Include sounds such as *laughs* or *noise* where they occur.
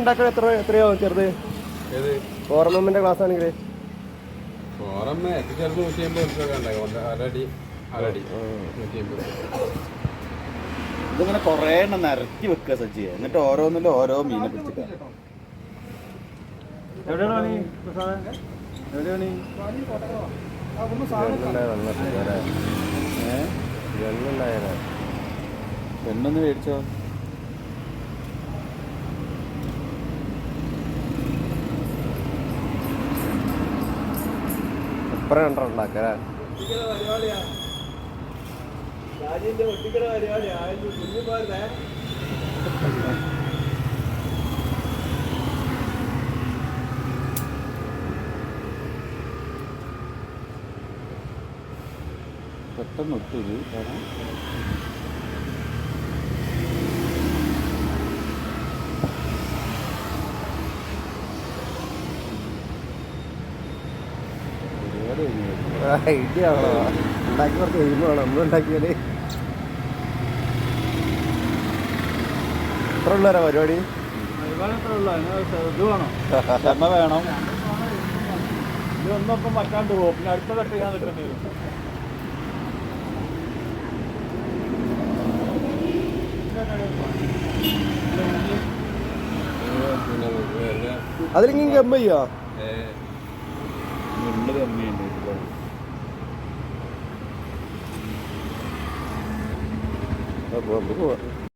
ഉണ്ടാക്കാൻ എത്ര എത്രയാവും ചെറുത്? ഏത്? ക്ലാസ് ആണെങ്കിൽ ചോറമ്മ എത്തിച്ചേർത്ത് നൂറ്റി അമ്പത് ഉണ്ടായി. ഒന്ന് അരടി അരടി. നൂറ്റി അമ്പത് ഇതിങ്ങനെ കുറേ എണ്ണം നിരത്തി വെക്കുക സജ്ജി. എന്നിട്ട് ഓരോന്നിലും ഓരോ മീനെ പിടിച്ചിട്ട്. എവിടെയാണ് കണ്ട ഉണ്ടാക്കാ പെട്ടെന്ന് ഒത്തിരി കാരണം ഐഡിയ ആണോ? ഉണ്ടാക്കി കുറച്ച് എത്ര ഉള്ളവരാ പരിപാടി? വേണം. *laughs* പോകും പിന്നെ അടുത്ത നിൽക്കേണ്ടി വരും. പിന്നെ വേറെ മുള്ളു കമ്മിയുണ്ട് ഒരുപാട് അപ്പോൾ നമുക്ക് പോവാം.